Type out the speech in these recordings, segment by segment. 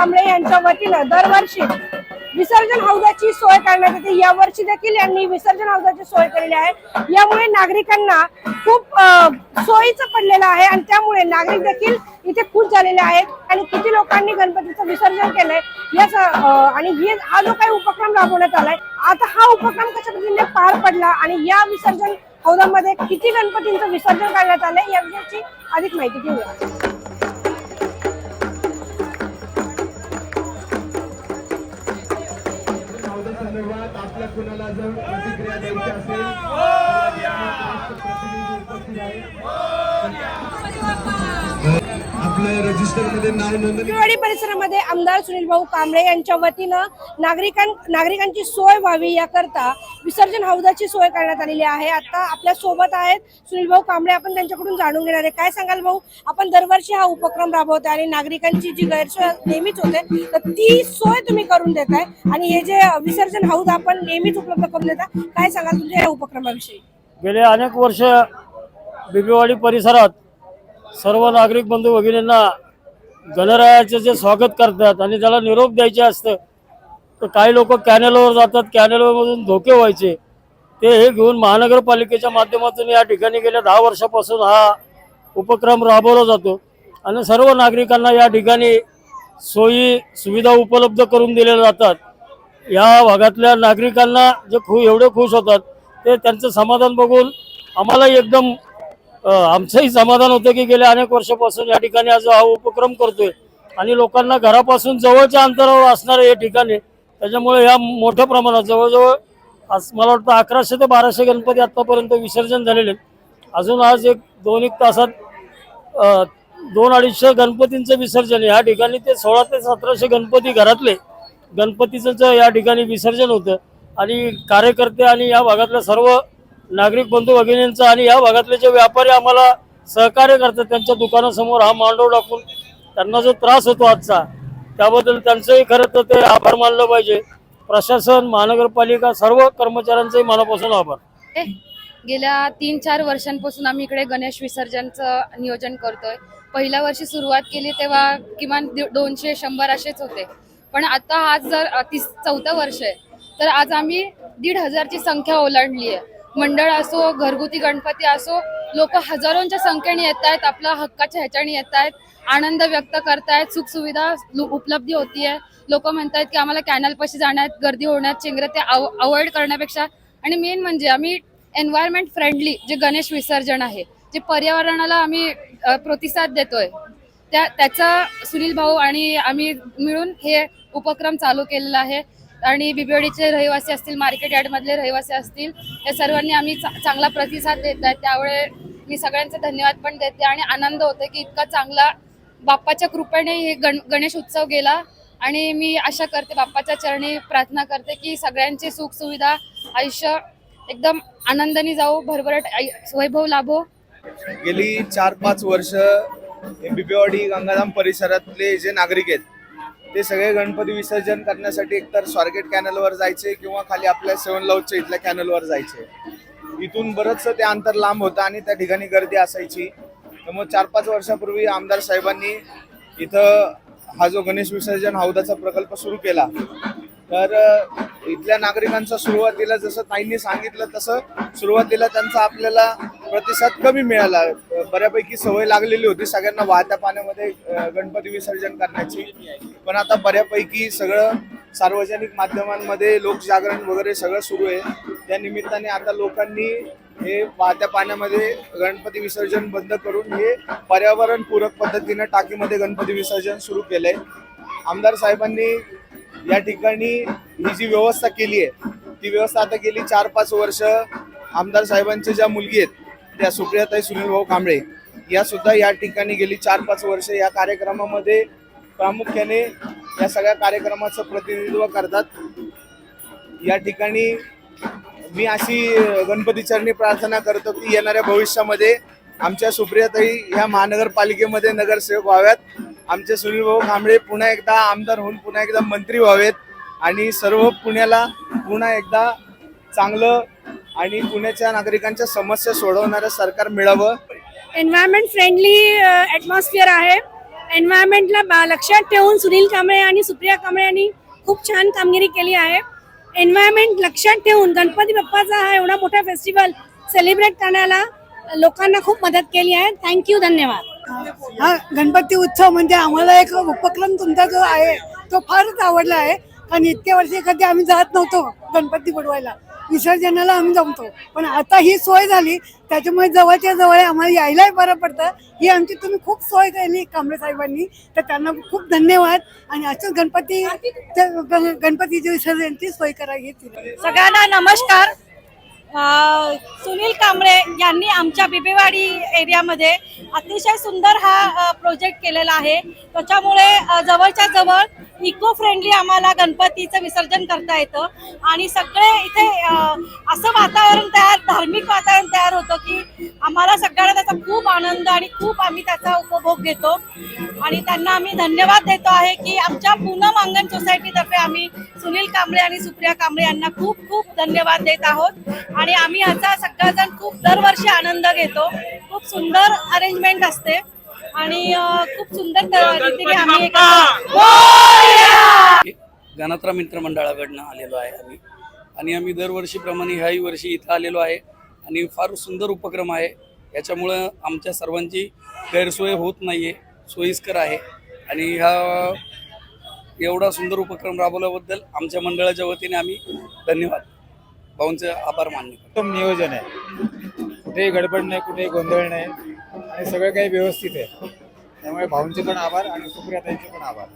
कांबळे यांच्या वतीनं दरवर्षी विसर्जन हौदाची सोय करण्यात येते. या वर्षी देखील यांनी विसर्जन हौदाची सोय केलेली आहे. यामुळे नागरिकांना खूप सोयीचं पडलेलं आहे आणि त्यामुळे नागरिक देखील इथे खुश झालेले आहेत. आणि किती लोकांनी गणपतीचं विसर्जन केलंय याच आणि हे हा जो काही उपक्रम राबवण्यात आलाय आता हा उपक्रम कशा पद्धतीने पार पडला आणि या विसर्जन हौदामध्ये किती गणपतींचं विसर्जन करण्यात आलंय याविषयीची अधिक माहिती घेऊया. कुणाला जर प्रतिक्रिया द्यायची असेल प्रतिनिधी उपस्थित आहे. आपलं रजिस्टरमध्ये नाव नोंदणी पिंपळवाडी परिसरामध्ये आमदार सुनील भाऊ कांबळे यांच्या वतीनं नागरिकां नागरिकांची सोय व्हावी याकरता विसर्जन हौदाची सोय करण्यात आलेली आहे. आता आपल्यासोबत आहेत सुनील भाऊ कांबळे. आपण त्यांच्याकडून जाणून घेणार आहे. काय सांगाल भाऊ? आपण दरवर्षी हा उपक्रम राबवत आणि नागरिकांची जी गैरसोय नेहमीच होते तर ती सोय तुम्ही करून देताय आणि हे जे विसर्जन हौद आपण नेहमीच उपलब्ध करून देता काय सांगाल तुमच्या या उपक्रमाविषयी? गेले अनेक वर्ष बिबीवाडी परिसरात सर्व नागरिक बंधू भगिनींना गणरायाचे जे स्वागत करतात आणि त्याला निरोप द्यायचे असतं तर काही लोक कॅनेलवर जातात कॅनेलवरमधून धोके व्हायचे. ते हे घेऊन महानगरपालिकेच्या माध्यमातून या ठिकाणी गेल्या दहा वर्षापासून हा उपक्रम राबवला जातो. आणि सर्व नागरिकांना या ठिकाणी सोयी सुविधा उपलब्ध करून दिल्या जातात. या भागातल्या नागरिकांना जे खू एवढे खुश होतात ते त्यांचं समाधान बघून आम्हालाही एकदम आमचंही समाधान होतं की गेल्या अनेक वर्षापासून या ठिकाणी आज हा उपक्रम करतोय. आणि लोकांना घरापासून जवळच्या अंतरावर असणारे हे ठिकाणे त्याच्यामुळे ह्या मोठ्या प्रमाणात जवळजवळ आज मला वाटतं अकराशे ते बाराशे गणपती आत्तापर्यंत विसर्जन झालेले अजून आज एक दोन एक तासात दोन अडीचशे गणपतींचं विसर्जन आहे. या ठिकाणी ते सोळा ते सतराशे गणपती घरातले गणपतीचं या ठिकाणी विसर्जन होतं. आणि कार्यकर्ते आणि या भागातल्या सर्व नागरिक बंधू भगिनींचा आणि या भागातले जे व्यापारी आम्हाला सहकार्य करतात त्यांच्या दुकानासमोर हा मांडव टाकून त्यांना जो त्रास होतो आजचा त्याबद्दल त्यांचंही खरं तर ते आभार मानलं पाहिजे. प्रशासन महानगरपालिका सर्व कर्मचाऱ्यांचंही मनापासून आभार. गेल्या तीन चार वर्षांपासून आम्ही इकडे गणेश विसर्जनचं नियोजन करतोय. पहिल्या वर्षी सुरुवात केली तेव्हा किमान दोनशे शंभर असेच होते. पण आता आज जर तीस चौथं वर्ष आहे तर आज आम्ही दीड हजारची संख्या ओलांडली आहे. मंडळ असो घरगुती गणपती असो लोक हजारोंच्या संख्येने येत आहेत आपल्या हक्काच्या ह्याच्याने येत आहेत आनंद व्यक्त करतायत सुखसुविधा लु- उपलब्धी आहे. लोक म्हणतायत की आम्हाला कॅनलपाशी जाण्यात गर्दी होण्यात चिंगरे ते अवॉइड करण्यापेक्षा आणि मेन म्हणजे आम्ही एन्व्हायरमेंट फ्रेंडली जे गणेश विसर्जन आहे जे पर्यावरणाला आम्ही प्रतिसाद देतोय त्या त्याचा सुनील भाऊ आणि आम्ही मिळून हे उपक्रम चालू केलेला आहे. आणि बिबेवाडीचे रहिवासी असतील मार्केट यार्डमधले रहिवासी असतील या सर्वांनी आम्ही चा- चांगला प्रतिसाद देत आहे. त्यामुळे मी सगळ्यांचे धन्यवाद पण देते आणि आनंद होतो की इतका चांगला बाप्पाच्या कृपेने हे गण गणेश उत्सव गेला आणि मी आशा करते बाप्पाच्या चरणी प्रार्थना करते की सगळ्यांची सुख सुविधा आयुष्य एकदम आनंदाने जाऊ भरभराट वैभव लाभो. गेली चार पाच वर्ष बिबेवाडी गंगाधाम परिसरातले जे नागरिक आहेत ते सगळे गणपती विसर्जन करण्यासाठी एकतर स्वारगेट कॅनलवर जायचे किंवा खाली आपल्या सेवन लवच्या इथल्या कॅनलवर जायचे. इथून बरंचसं ते अंतर लांब होतं आणि त्या ठिकाणी गर्दी असायची. त्यामुळे चार पाच वर्षापूर्वी आमदार साहेबांनी इथं हा जो गणेश विसर्जन हौदाचा प्रकल्प सुरू केला. तर इथल्या नागरिकांचा सुरुवातीला जसं ताईंनी सांगितलं तसं सुरुवातीला त्यांचा आपल्याला प्रतिसाद कमी मिळाला. बऱ्यापैकी सवय लागलेली होती सगळ्यांना वाहत्या पाण्यामध्ये गणपती विसर्जन करण्याची. पण आता बऱ्यापैकी सगळं सार्वजनिक माध्यमांमध्ये लोकजागरण वगैरे सगळं सुरू आहे. त्या निमित्ताने आता लोकांनी हे वाहत्या पाण्यामध्ये गणपती विसर्जन बंद करून हे पर्यावरणपूरक पद्धतीनं टाकीमध्ये गणपती विसर्जन सुरू केलंय. आमदार साहेबांनी या ठिकाणी ही जी व्यवस्था केली आहे ती व्यवस्था आता गेली चार पाच वर्ष आमदार साहेबांच्या ज्या मुलगी आहेत त्या सुप्रियाताई सुनील भाऊ कांबळे या सुद्धा या ठिकाणी गेली चार पाच वर्ष. या कार्यक्रमामध्ये प्रामुख्याने या सगळ्या कार्यक्रमाचं प्रतिनिधित्व करतात. या ठिकाणी मी अशी गणपती चरणी प्रार्थना करतो की येणाऱ्या भविष्यामध्ये आमच्या सुप्रियाताई ह्या महानगरपालिकेमध्ये नगरसेवक व्हाव्यात. आमचे सुनील भाऊ कांबळे पुन्हा एकदा आमदार होऊन पुन्हा एकदा मंत्री व्हावेत. आणि सर्व पुण्याला पुन्हा एकदा चांगलं आणि पुण्याच्या नागरिकांच्या समस्या सोडवणारं सरकार मिळावं. एन्व्हायरमेंट फ्रेंडली ॲटमॉस्फिअर आहे. एन्व्हायरमेंटला लक्षात ठेवून सुनील कांबळे आणि सुप्रिया कांबळे यांनी खूप छान कामगिरी केली आहे. एन्व्हायरमेंट लक्षात ठेवून गणपती बाप्पाचा हा एवढा मोठा फेस्टिवल सेलिब्रेट करण्याला लोकांना खूप मदत केली आहे. थँक्यू धन्यवाद. हा गणपती उत्सव म्हणजे आम्हाला एक उपक्रम तुमचा जो आहे तो फारच आवडला आहे. आणि इतक्या वर्षी कधी आम्ही जात नव्हतो गणपती बुडवायला. विसर्जनाला आम्ही जमतो. पण आता ही सोय झाली त्याच्यामुळे जवळच्या जवळ आम्हाला यायलाही बरं पडतं. ही आमची तुम्ही खूप सोय केली कांबळे साहेबांनी. तर त्यांना खूप धन्यवाद. आणि असंच गणपती गणपतीचे गण- विसर्जनची सोय करायची सगळ्यांना नमस्कार. सुनील कांबळे यांनी आमच्या बिबेवाडी एरियामध्ये अतिशय सुंदर हा प्रोजेक्ट केलेला आहे. त्याच्यामुळे जवळच्या जवळ इको फ्रेंडली आम्हाला गणपतीचं विसर्जन करता येतं. आणि सगळे इथे असं वातावरण तयार धार्मिक वातावरण तयार होतं की आम्हाला सगळ्यांना त्याचा खूप आनंद आणि खूप आम्ही त्याचा उपभोग घेतो. आणि त्यांना आम्ही धन्यवाद देतो आहे की आमच्या पूनम अंगण सोसायटीतर्फे आम्ही सुनील कांबळे आणि सुप्रिया कांबळे यांना खूप खूप धन्यवाद देत आहोत. आणि आम्ही ह्याचा सगळेजण खूप दरवर्षी आनंद घेतो. खूप सुंदर अरेंजमेंट असते. आणि खूप सुंदर रीतीने आम्ही गणात्रा मित्र मंडळाकडनं आलेलो आहे आम्ही. आणि आम्ही दरवर्षीप्रमाणे ह्याही वर्षी इथं आलेलो आहे. आणि फार सुंदर उपक्रम आहे. याच्यामुळं आमच्या सर्वांची गैरसोय होत नाही आहे सोयीस्कर आहे. आणि ह्या एवढा सुंदर उपक्रम राबवल्याबद्दल आमच्या मंडळाच्या वतीने आम्ही धन्यवाद. भाऊंचे आभार करतो उत्तम नियोजन आहे. कुठेही गडबड नाही कुठेही गोंधळ नाही आणि सगळं काही व्यवस्थित आहे. त्यामुळे भाऊंचे पण आभार आणि सुप्रियाताईंचे पण आभार.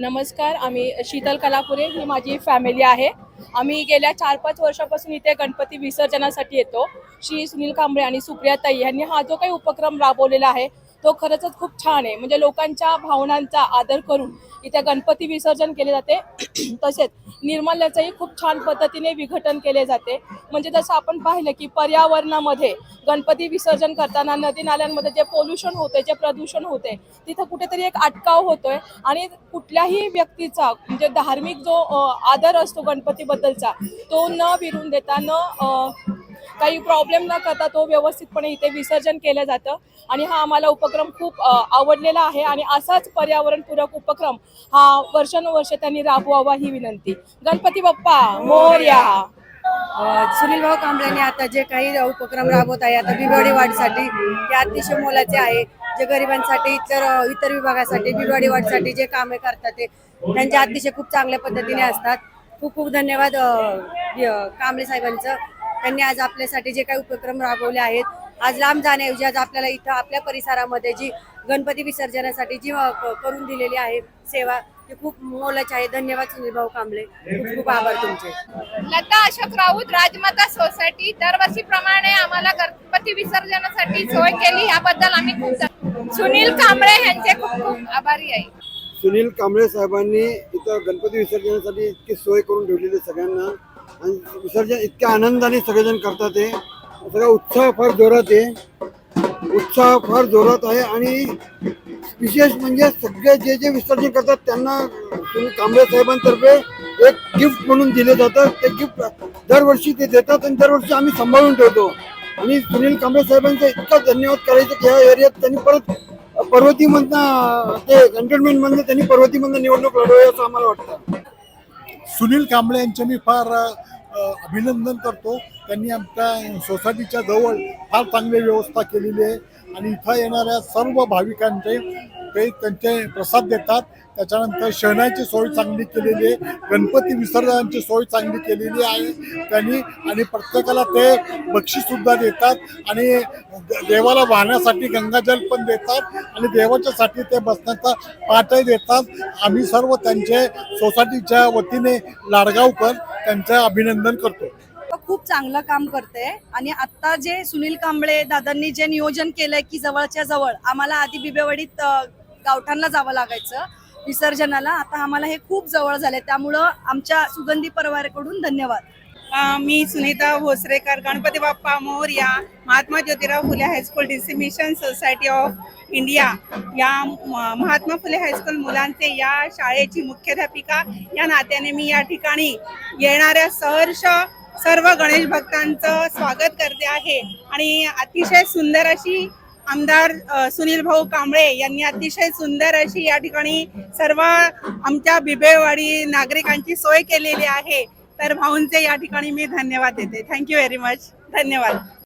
नमस्कार आम्ही शीतल कलापुरे ही माझी फॅमिली आहे. आम्ही गेल्या चार पाच वर्षापासून इथे गणपती विसर्जनासाठी येतो. श्री सुनील कांबळे आणि सुप्रिया ताई यांनी हा जो काही उपक्रम राबवलेला आहे तो खरंच खूप छान आहे. म्हणजे लोकांच्या भावनांचा आदर करून इथे गणपती विसर्जन केले जाते. तसेच निर्मल्याचंही खूप छान पद्धतीने विघटन केले जाते. म्हणजे जसं आपण पाहिलं की पर्यावरणामध्ये गणपती विसर्जन करताना नदी नाल्यांमध्ये जे पोल्युशन होते जे प्रदूषण होते तिथं कुठेतरी एक अटकाव होतोय. आणि कुठल्याही व्यक्तीचा म्हणजे धार्मिक जो आदर असतो गणपतीबद्दलचा तो न विरून देता न काही प्रॉब्लेम न करता तो व्यवस्थितपणे इथे विसर्जन केलं जातं. आणि हा आम्हाला उपक्रम खूप आवडलेला आहे आणि असाच पर्यावरणपूरक उपक्रम हा वर्षानुवर्ष त्यांनी राबवावा ही विनंती. गणपती बाप्पा मोर्या. सुनील भाऊ कांबळ्यांनी आता जे काही उपक्रम राबवत आहे आता बिबवाडी वाढीसाठी ते अतिशय मोलाचे आहे. जे गरिबांसाठी इतर इतर विभागासाठी बिबवाडी वाढीसाठी जे कामे करतात ते त्यांचे अतिशय खूप चांगल्या पद्धतीने असतात. खूप खूप धन्यवाद कांबळे साहेबांचं. त्यांनी आज आपल्यासाठी जे काही उपक्रम राबवले आहेत आज लांब जाण्याऐवजी आज आपल्याला इथं आपल्या परिसरामध्ये जी गणपती विसर्जनासाठी जी करून दिलेली आहे सेवा ती खूप मोलाची आहे. धन्यवाद सुनील भाऊ कांबळे. खूप खूप आभार तुमचे. लता अशोक राऊत राजमाता सोसायटी दरवर्षीप्रमाणे आम्हाला गणपती विसर्जनासाठी सोय केली याबद्दल आम्ही खूप सुनील कांबळे यांचे खूप खूप आभारी आहे. सुनील कांबळे साहेबांनी इथं गणपती विसर्जनासाठी इतकी सोय करून ठेवलेली सगळ्यांना. आणि विसर्जन इतक्या आनंदाने सगळेजण करतात ते सगळा उत्साह फार जोरात आहे. उत्साह फार जोरात आहे आणि विशेष म्हणजे सगळे जे जे विसर्जन करतात त्यांना तुम्ही कांबळे साहेबांतर्फे एक गिफ्ट म्हणून दिले जातं ते गिफ्ट दरवर्षी ते देतात आणि दरवर्षी आम्ही सांभाळून ठेवतो. आणि सुनील कांबळे साहेबांचा इतका धन्यवाद करायचं की ह्या एरियात त्यांनी परत पर्वतीमधनं ते कंटेनमेंटमधनं त्यांनी पर्वतीमधनं निवडणूक लढवली असं आम्हाला वाटतं. सुनील कांबळे यांचे मी फार अभिनंदन करतो. त्यांनी आमच्या सोसायटीच्या जवळ फार चांगली व्यवस्था केलेली आहे. आणि इथं येणाऱ्या सर्व भाविकांचे ते त्यांचे प्रसाद देतात. त्याच्यानंतर शहनाची सोय चांगली केलेली आहे. गणपती विसर्जनाची सोय चांगली केलेली आहे त्यांनी. आणि प्रत्येकाला ते बक्षीसुद्धा देतात. आणि देवाला वाहण्यासाठी गंगाजल पण देतात. आणि देवाच्यासाठी ते बसण्याचा पाठही देतात. आम्ही सर्व त्यांचे सोसायटीच्या वतीने लाडगावकर त्यांचं अभिनंदन करतो. खूप चांगलं काम करते. आणि आता जे सुनील कांबळे दादांनी जे नियोजन केलंय की जवळच्या जवळ आम्हाला आधी बिबेवाडीत गावठांना जावं लागायचं विसर्जनाला. आता आम्हाला हे खूप जवळ झाले त्यामुळं आमच्या सुगंधी परिवाराकडून धन्यवाद. मी Sunita Bhosrekar Ganpati Bappa Morya Mahatma Jyotirao Phule high school dissemination society of India. या महात्मा फुले हायस्कूल मुलांचे या शाळेची मुख्याध्यापिका या नात्याने मी या ठिकाणी येणाऱ्या सहर्ष सर्व गणेश भक्तांचं स्वागत करते आहे. आणि अतिशय सुंदर अशी आमदार सुनील भाऊ कांबळे यांनी अतिशय सुंदर अशी या ठिकाणी सर्व आमच्या बिबेवाडी नागरिकांची सोय केलेली आहे. तर भाऊंचे या ठिकाणी मी धन्यवाद देते. थँक्यू व्हेरी मच धन्यवाद.